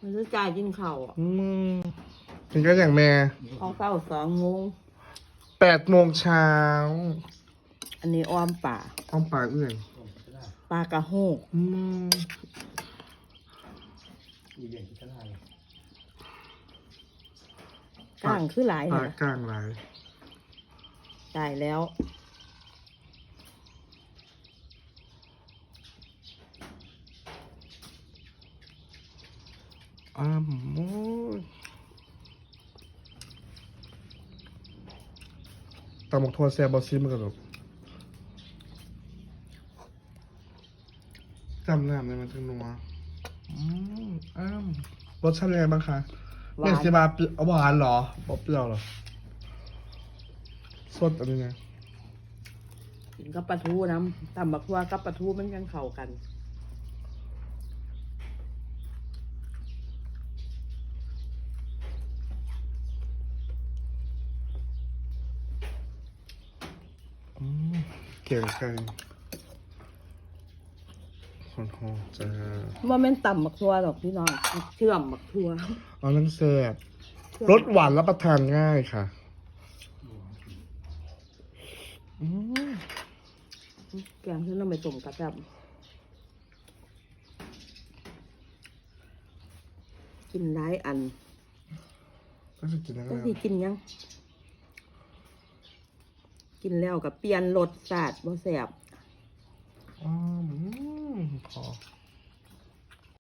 มันจะจ่ายกินข้าวอะอืมกินก็อย่างแม่เอาเศร้าสองโมงแปดโมงเช้าอันนี้อ้อมป่าอ้อมปากเอื่อยปลากระโฮกอืมก้างคือหลายปาเนี่กยกลางหลาย จ่ายแล้ว อ้ามโอ้ยตำหมกทัวแซ่บบอสซิมันกันหรอกจำน้ำเลยมันถึงนัวอืมอ้ามรสชาติยังไงบ้างคะหวาน เมสซิบาเปรี้ยวหวานเหรอบ๊อบเปรี้ยวเหรอสดอันนี้ไงกินกับปลาทูน้ำตำบักทั่วกับปลาทูมันยังเข้ากัน อืม เกี่ยงไก่คนหอจะว่าแม่นตำบักทั่วหรอกพี่น้องเชื่อมบักทั่วเอานั่งแซ่บรสหวานรับประทานง่ายค่ะอืมแกงที่เราไปต้มกระจับกินหลายอันก็จะกินอะไรก็สิกินยัง กินแล้วกับเปลี่ยนรสชาติบ่แสบอ๋ออืมขอ